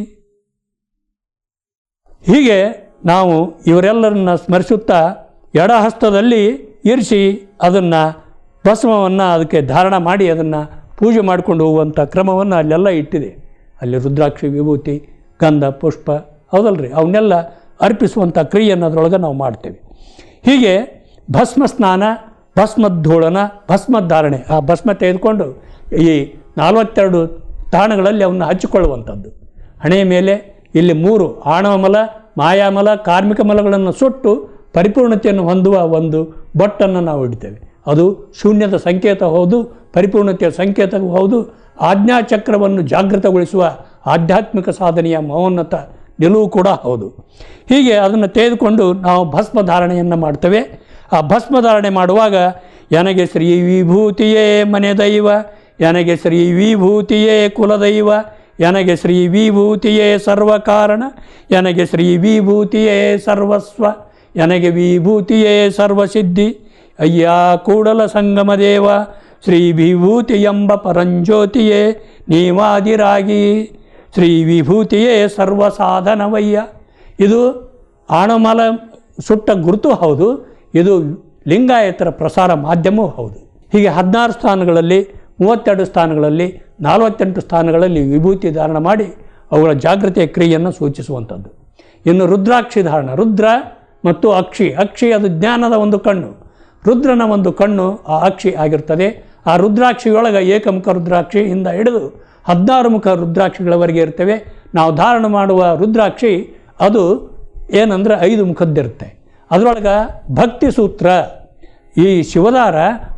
ಹೀಗೆ ನಾವು ಇವರೆಲ್ಲರನ್ನ ಸ್ಮರಿಸುತ್ತಾ ಎಡಹಸ್ತದಲ್ಲಿ ಇರಿಸಿ ಅದನ್ನು ಭಸ್ಮವನ್ನು ಅದಕ್ಕೆ ಧಾರಣ ಮಾಡಿ ಅದನ್ನು ಪೂಜೆ ಮಾಡಿಕೊಂಡು ಹೋಗುವಂಥ ಕ್ರಮವನ್ನು ಅಲ್ಲೆಲ್ಲ ಇಟ್ಟಿದೆ. ಅಲ್ಲಿ ರುದ್ರಾಕ್ಷಿ ವಿಭೂತಿ, ಗಂಧ, ಪುಷ್ಪ ಹೌದಲ್ರಿ? ಅವನ್ನೆಲ್ಲ ಅರ್ಪಿಸುವಂಥ ಕ್ರಿಯೆಯನ್ನು ಅದರೊಳಗೆ ನಾವು ಮಾಡ್ತೇವೆ. ಹೀಗೆ ಭಸ್ಮ ಸ್ನಾನ ಭಸ್ಮಧೂಳನ ಭಸ್ಮಧಾರಣೆ, ಆ ಭಸ್ಮ ತೆಗೆದುಕೊಂಡು ಈ ನಲವತ್ತೆರಡು ತಾಣಗಳಲ್ಲಿ ಅವನ್ನು ಹಚ್ಚಿಕೊಳ್ಳುವಂಥದ್ದು. ಹಣೆಯ ಮೇಲೆ ಇಲ್ಲಿ ಮೂರು ಆಣವಮಲ, ಮಾಯಾಮಲ, ಕಾರ್ಮಿಕ ಮಲಗಳನ್ನು ಸುಟ್ಟು ಪರಿಪೂರ್ಣತೆಯನ್ನು ಹೊಂದುವ ಒಂದು ಬೊಟ್ಟನ್ನು ನಾವು ಇಡ್ತೇವೆ. ಅದು ಶೂನ್ಯದ ಸಂಕೇತ ಹೌದು, ಪರಿಪೂರ್ಣತೆಯ ಸಂಕೇತ ಹೌದು ಆಜ್ಞಾಚಕ್ರವನ್ನು ಜಾಗೃತಗೊಳಿಸುವ ಆಧ್ಯಾತ್ಮಿಕ ಸಾಧನೆಯ ಮಹೋನ್ನತ ನಿಲುವು ಕೂಡ ಹೌದು. ಹೀಗೆ ಅದನ್ನು ತೆಗೆದುಕೊಂಡು ನಾವು ಭಸ್ಮ ಧಾರಣೆಯನ್ನು ಮಾಡ್ತೇವೆ. ಆ ಭಸ್ಮ ಧಾರಣೆ ಮಾಡುವಾಗ ನನಗೆ ಶ್ರೀ ವಿಭೂತಿಯೇ ಮನೆ ದೈವ ನನಗೆ ಶ್ರೀ ವಿಭೂತಿಯೇ ಕುಲದೈವ ಯನಗೆ ಶ್ರೀ ವಿಭೂತಿಯೇ ಸರ್ವ ಕಾರಣ ಶ್ರೀ ವಿಭೂತಿಯೇ ಸರ್ವಸ್ವ ಯನಗೆ ವಿಭೂತಿಯೇ ಸರ್ವಸಿದ್ಧಿ. ಅಯ್ಯ ಕೂಡಲ ಸಂಗಮ ದೇವ, ಶ್ರೀ ವಿಭೂತಿ ಎಂಬ ಪರಂಜ್ಯೋತಿಯೇ ನೀವಾದಿರಾಗಿ. ಶ್ರೀ ವಿಭೂತಿಯೇ ಸರ್ವ ಸಾಧನವಯ್ಯ ಇದು ಆಣಮಲ ಸುಟ್ಟ ಗುರುತು ಹೌದು, ಇದು ಲಿಂಗಾಯತರ ಪ್ರಸಾರ ಮಾಧ್ಯಮವೂ ಹೌದು. ಹೀಗೆ ಹದಿನಾರು ಸ್ಥಾನಗಳಲ್ಲಿ ಮೂವತ್ತೆರಡು ಸ್ಥಾನಗಳಲ್ಲಿ, ನಲವತ್ತೆಂಟು ಸ್ಥಾನಗಳಲ್ಲಿ ವಿಭೂತಿ ಧಾರಣ ಮಾಡಿ ಅವುಗಳ ಜಾಗೃತಿಯ ಕ್ರಿಯೆಯನ್ನು ಸೂಚಿಸುವಂಥದ್ದು. ಇನ್ನು ರುದ್ರಾಕ್ಷಿ ಧಾರಣ, ರುದ್ರ ಮತ್ತು ಅಕ್ಷಿ. ಅಕ್ಷಿ ಅದು ಜ್ಞಾನದ ಒಂದು ಕಣ್ಣು. ರುದ್ರನ ಒಂದು ಕಣ್ಣು ಆ ಅಕ್ಷಿ ಆಗಿರ್ತದೆ. ಆ ರುದ್ರಾಕ್ಷಿಯೊಳಗೆ ಏಕಮುಖ ರುದ್ರಾಕ್ಷಿಯಿಂದ ಹಿಡಿದು ಹದಿನಾರು ಮುಖ ರುದ್ರಾಕ್ಷಿಗಳವರೆಗೆ ಇರ್ತವೆ. ನಾವು ಧಾರಣ ಮಾಡುವ ರುದ್ರಾಕ್ಷಿ ಅದು ಏನಂದರೆ ಐದು ಮುಖದ್ದಿರುತ್ತೆ. ಅದರೊಳಗೆ ಭಕ್ತಿ ಸೂತ್ರ. ಈ ಶಿವದಾರ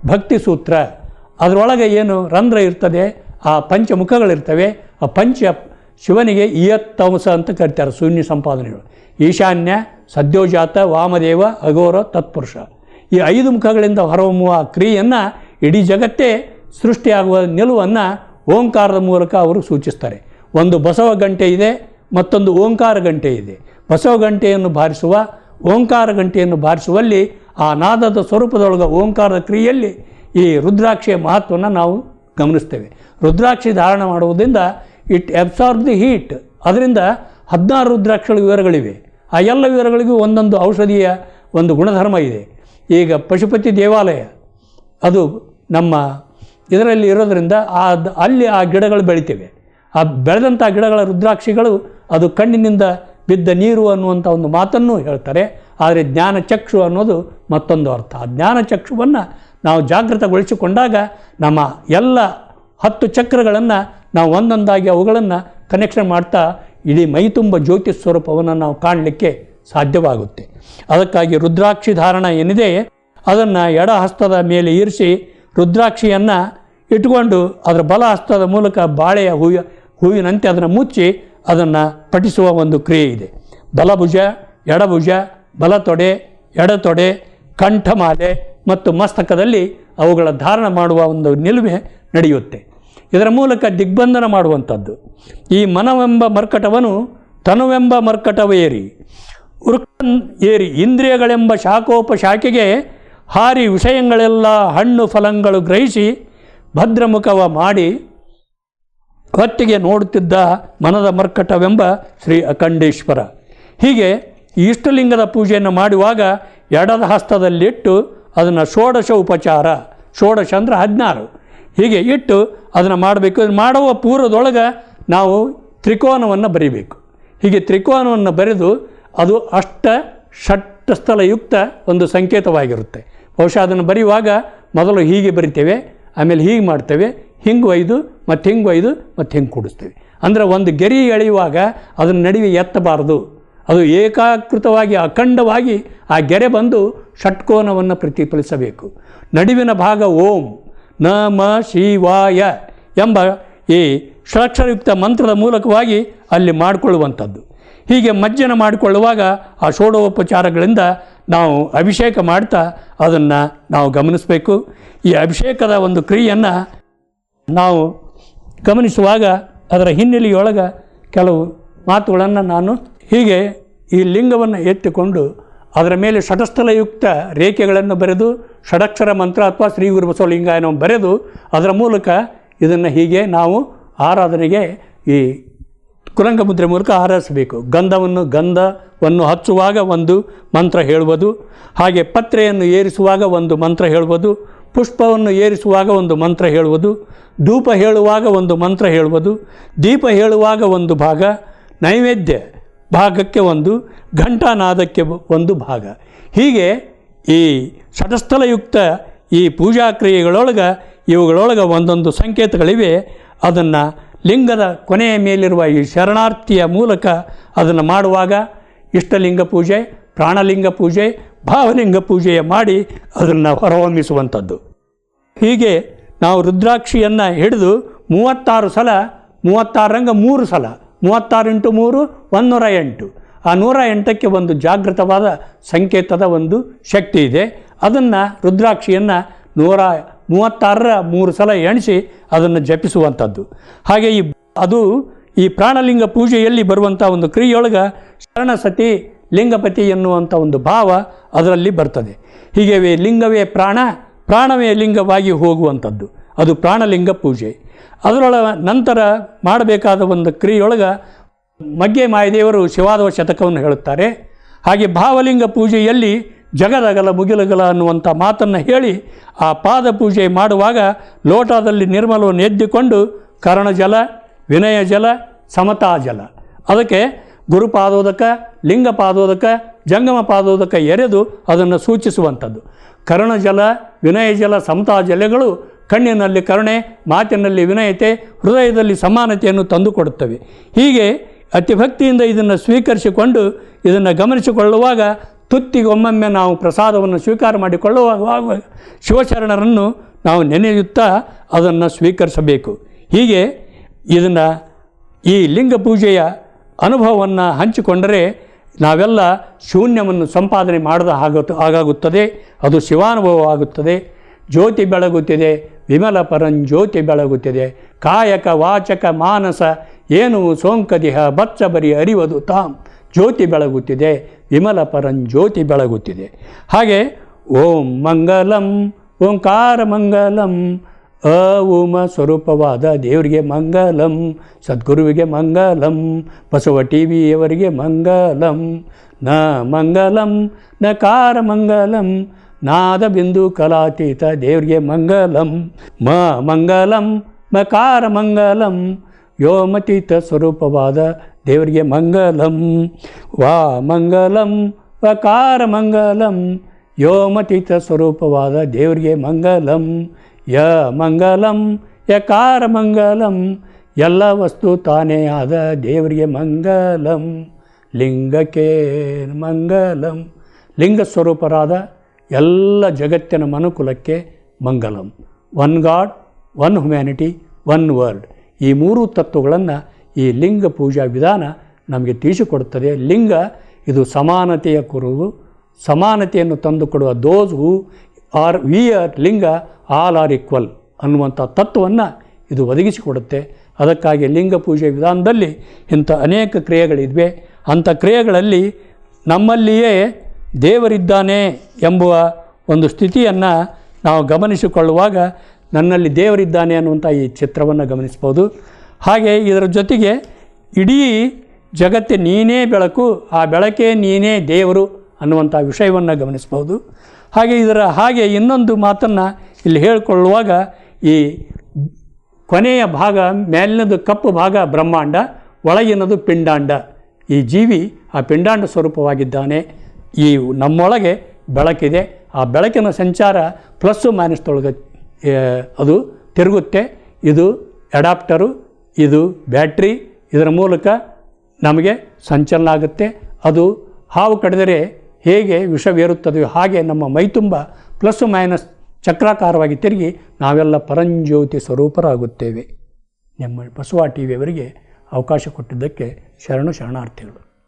ಭಕ್ತಿ ಸೂತ್ರ. ಅದರೊಳಗೆ ಏನು ರಂಧ್ರ ಇರ್ತದೆ, ಆ ಪಂಚಮುಖಗಳಿರ್ತವೆ, ಆ ಪಂಚ ಶಿವನಿಗೆ ಇಯತ್ತಂಸ ಅಂತ ಕರೀತಾರೆ ಶೂನ್ಯ ಸಂಪಾದನೆಗಳು. ಈಶಾನ್ಯ, ಸದ್ಯೋಜಾತ, ವಾಮದೇವ, ಅಘೋರ, ತತ್ಪುರುಷ. ಈ ಐದು ಮುಖಗಳಿಂದ ಹೊರಹೊಮ್ಮುವ ಕ್ರಿಯೆಯನ್ನು ಇಡೀ ಜಗತ್ತೇ ಸೃಷ್ಟಿಯಾಗುವ ನಿಲುವನ್ನು ಓಂಕಾರದ ಮೂಲಕ ಅವರು ಸೂಚಿಸ್ತಾರೆ. ಒಂದು ಬಸವ ಗಂಟೆ ಇದೆ, ಮತ್ತೊಂದು ಓಂಕಾರ ಗಂಟೆ ಇದೆ. ಬಸವ ಗಂಟೆಯನ್ನು ಬಾರಿಸುವ, ಓಂಕಾರ ಗಂಟೆಯನ್ನು ಬಾರಿಸುವಲ್ಲಿ ಆ ನಾದದ ಸ್ವರೂಪದೊಳಗೆ ಓಂಕಾರದ ಕ್ರಿಯೆಯಲ್ಲಿ ಈ ರುದ್ರಾಕ್ಷಿಯ ಮಹತ್ವವನ್ನು ನಾವು ಗಮನಿಸ್ತೇವೆ. ರುದ್ರಾಕ್ಷಿ ಧಾರಣ ಮಾಡುವುದರಿಂದ ಇಟ್ ಅಬ್ಸಾರ್ಬ್ ದಿ ಹೀಟ್ ಅದರಿಂದ ಹದಿನಾರು ರುದ್ರಾಕ್ಷಿಗಳ ವಿವರಗಳಿವೆ. ಆ ಎಲ್ಲ ವಿವರಗಳಿಗೂ ಒಂದೊಂದು ಔಷಧಿಯ ಒಂದು ಗುಣಧರ್ಮ ಇದೆ. ಈಗ ಪಶುಪತಿ ದೇವಾಲಯ, ಅದು ನಮ್ಮ ಇದರಲ್ಲಿ ಇರೋದರಿಂದ ಆ ಅಲ್ಲಿ ಆ ಗಿಡಗಳು ಬೆಳಿತೇವೆ. ಆ ಬೆಳೆದಂಥ ಗಿಡಗಳ ರುದ್ರಾಕ್ಷಿಗಳು ಅದು ಕಣ್ಣಿನಿಂದ ಬಿದ್ದ ನೀರು ಅನ್ನುವಂಥ ಒಂದು ಮಾತನ್ನು ಹೇಳ್ತಾರೆ. ಆದರೆ ಜ್ಞಾನಚಕ್ಷು ಅನ್ನೋದು ಮತ್ತೊಂದು ಅರ್ಥ. ಆ ಜ್ಞಾನಚಕ್ಷುವನ್ನು ನಾವು ಜಾಗೃತಗೊಳಿಸಿಕೊಂಡಾಗ ನಮ್ಮ ಎಲ್ಲ ಹತ್ತು ಚಕ್ರಗಳನ್ನು ನಾವು ಒಂದೊಂದಾಗಿ ಅವುಗಳನ್ನು ಕನೆಕ್ಷನ್ ಮಾಡ್ತಾ ಇಡೀ ಮೈತುಂಬ ಜ್ಯೋತಿ ಸ್ವರೂಪವನ್ನು ನಾವು ಕಾಣಲಿಕ್ಕೆ ಸಾಧ್ಯವಾಗುತ್ತೆ. ಅದಕ್ಕಾಗಿ ರುದ್ರಾಕ್ಷಿ ಧಾರಣ ಏನಿದೆ ಅದನ್ನು ಎಡ ಹಸ್ತದ ಮೇಲೆ ಇರಿಸಿ ರುದ್ರಾಕ್ಷಿಯನ್ನು ಇಟ್ಕೊಂಡು ಅದರ ಬಲ ಹಸ್ತದ ಮೂಲಕ ಬಾಳೆಯ ಹೂವಿ ಹೂವಿನಂತೆ ಅದನ್ನು ಮುಚ್ಚಿ ಅದನ್ನು ಪಠಿಸುವ ಒಂದು ಕ್ರಿಯೆ ಇದೆ. ಬಲಭುಜ, ಎಡಭುಜ, ಬಲತೊಡೆ, ಎಡತೊಡೆ, ಕಂಠಮಾಲೆ ಮತ್ತು ಮಸ್ತಕದಲ್ಲಿ ಅವುಗಳ ಧಾರಣ ಮಾಡುವ ಒಂದು ನಿಲುಮೆ ನಡೆಯುತ್ತೆ. ಇದರ ಮೂಲಕ ದಿಗ್ಬಂಧನ ಮಾಡುವಂಥದ್ದು. ಈ ಮನವೆಂಬ ಮರ್ಕಟವನು ತನುವೆಂಬ ಮರ್ಕಟವೇರಿ ವೃಕ್ಷನ್ ಏರಿ. ಇಂದ್ರಿಯಗಳೆಂಬ ಶಾಖೋಪಶಾಖೆಗೆ ಹಾರಿ ವಿಷಯಗಳೆಲ್ಲ ಹಣ್ಣು ಫಲಗಳು ಗ್ರಹಿಸಿ ಭದ್ರಮುಖವ ಮಾಡಿ ಹೊತ್ತಿಗೆ ನೋಡುತ್ತಿದ್ದ ಮನದ ಮರ್ಕಟವೆಂಬ ಶ್ರೀ ಅಖಂಡೇಶ್ವರ. ಹೀಗೆ ಇಷ್ಟಲಿಂಗದ ಪೂಜೆಯನ್ನು ಮಾಡುವಾಗ ಎಡದ ಹಸ್ತದಲ್ಲಿಟ್ಟು ಅದನ್ನು ಷೋಡಶ ಉಪಚಾರ, ಷೋಡಶ ಅಂದರೆ ಹದಿನಾರು. ಹೀಗೆ ಇಟ್ಟು ಅದನ್ನು ಮಾಡಬೇಕು. ಮಾಡುವ ಪೂರ್ವದೊಳಗೆ ನಾವು ತ್ರಿಕೋನವನ್ನು ಬರಿಬೇಕು. ಹೀಗೆ ತ್ರಿಕೋನವನ್ನು ಬರೆದು ಅದು ಅಷ್ಟ ಷಟ್ಟಸ್ಥಲಯುಕ್ತ ಒಂದು ಸಂಕೇತವಾಗಿರುತ್ತೆ. ಬಹುಶಃ ಅದನ್ನು ಬರೆಯುವಾಗ ಮೊದಲು ಹೀಗೆ ಬರಿತೇವೆ, ಆಮೇಲೆ ಹೀಗೆ ಮಾಡ್ತೇವೆ, ಹಿಂಗೆ ಒಯ್ದು, ಮತ್ತು ಹಿಂಗೆ ಒಯ್ದು, ಮತ್ತು ಹಿಂಗೆ ಕೂಡಿಸ್ತೇವೆ. ಅಂದರೆ ಒಂದು ಗೆರಿ ಎಳೆಯುವಾಗ ಅದನ್ನು ನಡುವೆ ಎತ್ತಬಾರದು. ಅದು ಏಕಾಕೃತವಾಗಿ ಅಖಂಡವಾಗಿ ಆ ಗೆರೆ ಬಂದು ಷಟ್ಕೋನವನ್ನು ಪ್ರತಿಫಲಿಸಬೇಕು. ನಡುವಿನ ಭಾಗ ಓಂ ನಮ ಶಿವಾಯ ಎಂಬ ಈ ಷಡಕ್ಷರಯುಕ್ತ ಮಂತ್ರದ ಮೂಲಕವಾಗಿ ಅಲ್ಲಿ ಮಾಡಿಕೊಳ್ಳುವಂಥದ್ದು. ಹೀಗೆ ಮಜ್ಜನ ಮಾಡಿಕೊಳ್ಳುವಾಗ ಆ ಷೋಡೋಪಚಾರಗಳಿಂದ ನಾವು ಅಭಿಷೇಕ ಮಾಡ್ತಾ ಅದನ್ನು ನಾವು ಗಮನಿಸಬೇಕು. ಈ ಅಭಿಷೇಕದ ಒಂದು ಕ್ರಿಯೆಯನ್ನು ನಾವು ಗಮನಿಸುವಾಗ ಅದರ ಹಿನ್ನೆಲೆಯೊಳಗೆ ಕೆಲವು ಮಾತುಗಳನ್ನು ನಾನು ಹೀಗೆ ಈ ಲಿಂಗವನ್ನು ಎತ್ತಿಕೊಂಡು ಅದರ ಮೇಲೆ ಷಟಸ್ಥಲಯುಕ್ತ ರೇಖೆಗಳನ್ನು ಬರೆದು ಷಡಕ್ಷರ ಮಂತ್ರ ಅಥವಾ ಶ್ರೀ ಗುರು ಬಸವಲಿಂಗಾಯನ ಬರೆದು ಅದರ ಮೂಲಕ ಇದನ್ನು ಹೀಗೆ ನಾವು ಆರಾಧನೆಗೆ ಈ ಕುರಂಗ ಮುದ್ರೆ ಮೂಲಕ ಆರಾಧಿಸಬೇಕು. ಗಂಧವನ್ನು ಗಂಧವನ್ನು ಹಚ್ಚುವಾಗ ಒಂದು ಮಂತ್ರ ಹೇಳುವುದು, ಹಾಗೆ ಪತ್ರೆಯನ್ನು ಏರಿಸುವಾಗ ಒಂದು ಮಂತ್ರ ಹೇಳುವುದು, ಪುಷ್ಪವನ್ನು ಏರಿಸುವಾಗ ಒಂದು ಮಂತ್ರ ಹೇಳುವುದು, ಧೂಪ ಹೇಳುವಾಗ ಒಂದು ಮಂತ್ರ ಹೇಳುವುದು, ದೀಪ ಹೇಳುವಾಗ ಒಂದು ಭಾಗ, ನೈವೇದ್ಯ ಭಾಗಕ್ಕೆ ಒಂದು, ಘಂಟಾನಾದಕ್ಕೆ ಒಂದು ಭಾಗ. ಹೀಗೆ ಈ ಷಟಸ್ಥಲಯುಕ್ತ ಈ ಪೂಜಾ ಕ್ರಿಯೆಗಳೊಳಗೆ ಇವುಗಳೊಳಗೆ ಒಂದೊಂದು ಸಂಕೇತಗಳಿವೆ. ಅದನ್ನು ಲಿಂಗದ ಕೊನೆಯ ಮೇಲಿರುವ ಈ ಶರಣಾರ್ಥಿಯ ಮೂಲಕ ಅದನ್ನು ಮಾಡುವಾಗ ಇಷ್ಟಲಿಂಗ ಪೂಜೆ, ಪ್ರಾಣಲಿಂಗ ಪೂಜೆ, ಭಾವಲಿಂಗ ಪೂಜೆಯ ಮಾಡಿ ಅದನ್ನು ಹೊರಹೊಮ್ಮಿಸುವಂಥದ್ದು. ಹೀಗೆ ನಾವು ರುದ್ರಾಕ್ಷಿಯನ್ನು ಹಿಡಿದು ಮೂವತ್ತಾರು ಸಲ ಮೂವತ್ತಾರಂಗ ಮೂರು ಸಲ, ಮೂವತ್ತಾರು ಇಂಟು ಮೂರು ಒಂದೂರ ಎಂಟು. ಆ ನೂರ ಎಂಟಕ್ಕೆ ಒಂದು ಜಾಗೃತವಾದ ಸಂಕೇತದ ಒಂದು ಶಕ್ತಿ ಇದೆ. ಅದನ್ನು ರುದ್ರಾಕ್ಷಿಯನ್ನು ನೂರ ಮೂವತ್ತಾರರ ಮೂರು ಸಲ ಎಣಿಸಿ ಅದನ್ನು ಜಪಿಸುವಂಥದ್ದು. ಹಾಗೆ ಈ ಅದು ಈ ಪ್ರಾಣಲಿಂಗ ಪೂಜೆಯಲ್ಲಿ ಬರುವಂಥ ಒಂದು ಕ್ರಿಯೆಯೊಳಗೆ ಶರಣಸತಿ, ಲಿಂಗಪತಿ ಎನ್ನುವಂಥ ಒಂದು ಭಾವ ಅದರಲ್ಲಿ ಬರ್ತದೆ. ಹೀಗೆ ಲಿಂಗವೇ ಪ್ರಾಣ, ಪ್ರಾಣವೇ ಲಿಂಗವಾಗಿ ಹೋಗುವಂಥದ್ದು. ಅದು ಪ್ರಾಣಲಿಂಗ ಪೂಜೆ. ಅದರೊಳ ನಂತರ ಮಾಡಬೇಕಾದ ಒಂದು ಕ್ರಿಯೆಯೊಳಗೆ ಮಗ್ಗೆ ಮಾಯದೇವರು ಶಿವಾದವ ಶತಕವನ್ನು ಹೇಳುತ್ತಾರೆ. ಹಾಗೆ ಭಾವಲಿಂಗ ಪೂಜೆಯಲ್ಲಿ ಜಗದಗಲ ಮುಗಿಲಗಲ ಅನ್ನುವಂಥ ಮಾತನ್ನು ಹೇಳಿ ಆ ಪಾದ ಪೂಜೆ ಮಾಡುವಾಗ ಲೋಟದಲ್ಲಿ ನಿರ್ಮಲವನ್ನು ಎದ್ದುಕೊಂಡು ಕರಣ ಜಲ ವಿನಯ ಜಲ ಸಮತಾ ಜಲ ಅದಕ್ಕೆ ಗುರುಪಾದೋದಕ ಲಿಂಗ ಪಾದೋದಕ ಜಂಗಮ ಪಾದೋದಕ ಎರೆದು ಅದನ್ನು ಸೂಚಿಸುವಂಥದ್ದು. ಕರ್ಣಜಲ ವಿನಯ ಜಲ ಸಮತಾ ಜಲಗಳು ಕಣ್ಣಿನಲ್ಲಿ ಕರುಣೆ, ಮಾತಿನಲ್ಲಿ ವಿನಯತೆ, ಹೃದಯದಲ್ಲಿ ಸಮಾನತೆಯನ್ನು ತಂದುಕೊಡುತ್ತವೆ. ಹೀಗೆ ಅತಿಭಕ್ತಿಯಿಂದ ಇದನ್ನು ಸ್ವೀಕರಿಸಿಕೊಂಡು ಇದನ್ನು ಗಮನಿಸಿಕೊಳ್ಳುವಾಗ ತುತ್ತಿಗೊಮ್ಮೊಮ್ಮೆ ನಾವು ಪ್ರಸಾದವನ್ನು ಸ್ವೀಕಾರ ಮಾಡಿಕೊಳ್ಳುವಾಗ ಶಿವಶರಣರನ್ನು ನಾವು ನೆನೆಯುತ್ತಾ ಅದನ್ನು ಸ್ವೀಕರಿಸಬೇಕು. ಹೀಗೆ ಇದನ್ನು ಈ ಲಿಂಗ ಪೂಜೆಯ ಅನುಭವವನ್ನು ಹಂಚಿಕೊಂಡರೆ ನಾವೆಲ್ಲ ಶೂನ್ಯವನ್ನು ಸಂಪಾದನೆ ಮಾಡದ ಆಗು ಆಗಾಗುತ್ತದೆ ಅದು ಶಿವಾನುಭವ ಆಗುತ್ತದೆ. ಜ್ಯೋತಿ ಬೆಳಗುತ್ತಿದೆ. ವಿಮಲ ಪರಂ ಜ್ಯೋತಿ ಬೆಳಗುತ್ತಿದೆ. ಕಾಯಕ ವಾಚಕ ಮಾನಸ ಏನು ಸೋಂಕದಿಹ ಬಚ್ಚ ಬರಿ ಅರಿವದು ತಾಂ, ಜ್ಯೋತಿ ಬೆಳಗುತ್ತಿದೆ, ವಿಮಲ ಪರಂ ಜ್ಯೋತಿ ಬೆಳಗುತ್ತಿದೆ. ಹಾಗೆ, ಓಂ ಮಂಗಲಂ, ಓಂಕಾರ ಮಂಗಲಂ ಅ ಉಮ ಸ್ವರೂಪವಾದ ದೇವರಿಗೆ ಮಂಗಲಂ, ಸದ್ಗುರುವಿಗೆ ಮಂಗಲಂ, ಬಸವ ಟಿ ವಿಯವರಿಗೆ ಮಂಗಲಂ, ನ ಮಂಗಲಂ ನ ಕಾರ ಮಂಗಲಂ, ನಾದ ಬಿಂದು ಕಲಾತೀತ ದೇವರಿಗೆ ಮಂಗಲಂ, ಮ ಮಂಗಲಂ, ಮಕಾರ ಮಂಗಲಂ ವ್ಯೋಮತೀತ ಸ್ವರೂಪವಾದ ದೇವರಿಗೆ ಮಂಗಲಂ, ವಾ ಮಂಗಲಂ, ವಕಾರ ಮಂಗಲಂ. ವ್ಯೋಮತೀತ ಸ್ವರೂಪವಾದ ದೇವರಿಗೆ ಮಂಗಲಂ, ಯ ಮಂಗಲಂ, ಯಕಾರ ಮಂಗಲಂ. ಎಲ್ಲ ವಸ್ತು ತಾನೇ ಆದ ದೇವರಿಗೆ ಮಂಗಲಂ. ಲಿಂಗಕ್ಕೆ ಮಂಗಲಂ. ಲಿಂಗ ಸ್ವರೂಪರಾದ ಎಲ್ಲ ಜಗತ್ತಿನ ಮನುಕುಲಕ್ಕೆ ಮಂಗಲಂ. One God, one humanity, one world. ಈ ಮೂರು ತತ್ವಗಳನ್ನು ಈ ಲಿಂಗ ಪೂಜಾ ವಿಧಾನ ನಮಗೆ ತಿಳಿಸಿಕೊಡುತ್ತದೆ ಲಿಂಗ ಇದು ಸಮಾನತೆಯ ಕುರುವು ಸಮಾನತೆಯನ್ನು ತಂದುಕೊಡುವ those who are we are linga all are equal ಅನ್ನುವಂಥ ತತ್ವವನ್ನು ಇದು ಒದಗಿಸಿಕೊಡುತ್ತೆ. ಅದಕ್ಕಾಗಿ ಲಿಂಗ ಪೂಜೆ ವಿಧಾನದಲ್ಲಿ ಇಂಥ ಅನೇಕ ಕ್ರಿಯೆಗಳಿವೆ ಅಂಥ ಕ್ರಿಯೆಗಳಲ್ಲಿ ನಮ್ಮಲ್ಲಿಯೇ ದೇವರಿದ್ದಾನೆ ಎಂಬುವ ಒಂದು ಸ್ಥಿತಿಯನ್ನು ನಾವು ಗಮನಿಸಿಕೊಳ್ಳುವಾಗ ನನ್ನಲ್ಲಿ ದೇವರಿದ್ದಾನೆ ಅನ್ನುವಂಥ ಈ ಚಿತ್ರವನ್ನು ಗಮನಿಸ್ಬೋದು. ಹಾಗೆ ಇದರ ಜೊತೆಗೆ ಇಡೀ ಜಗತ್ತೇ ನೀನೇ ಬೆಳಕು ಆ ಬೆಳಕೇ ನೀನೇ ದೇವರು ಅನ್ನುವಂಥ ವಿಷಯವನ್ನು ಗಮನಿಸ್ಬೋದು. ಹಾಗೆ ಇದರ ಹಾಗೆ ಇನ್ನೊಂದು ಮಾತನ್ನು ಇಲ್ಲಿ ಹೇಳಿಕೊಳ್ಳುವಾಗ ಈ ಕೊನೆಯ ಭಾಗ ಮೇಲಿನದು ಕಪ್ಪು ಭಾಗ ಬ್ರಹ್ಮಾಂಡ ಒಳಗಿನದು ಪಿಂಡಾಂಡ. ಈ ಜೀವಿ ಆ ಪಿಂಡಾಂಡ ಸ್ವರೂಪವಾಗಿದ್ದಾನೆ. ಈ ನಮ್ಮೊಳಗೆ ಬೆಳಕಿದೆ. ಆ ಬೆಳಕಿನ ಸಂಚಾರ ಪ್ಲಸ್ಸು ಮೈನಸ್ ಆ, ಅದು ತಿರುಗುತ್ತೆ. ಇದು ಅಡಾಪ್ಟರು, ಇದು ಬ್ಯಾಟ್ರಿ, ಇದರ ಮೂಲಕ ನಮಗೆ ಸಂಚಲನ ಆಗುತ್ತೆ. ಅದು ಹಾವು ಕಡಿದರೆ ಹೇಗೆ ವಿಷವೇರುತ್ತದೆಯೋ ಹಾಗೆ ನಮ್ಮ ಮೈತುಂಬ ಪ್ಲಸ್ ಮೈನಸ್ ಚಕ್ರಾಕಾರವಾಗಿ ತಿರುಗಿ ನಾವೆಲ್ಲ ಪರಂಜ್ಯೋತಿ ಸ್ವರೂಪರಾಗುತ್ತೇವೆ. ನಮ್ಮ ಬಸವ ಟಿ ವಿಯವರಿಗೆ ಅವಕಾಶ ಕೊಟ್ಟಿದ್ದಕ್ಕೆ ಶರಣು ಶರಣಾರ್ಥಿಗಳು.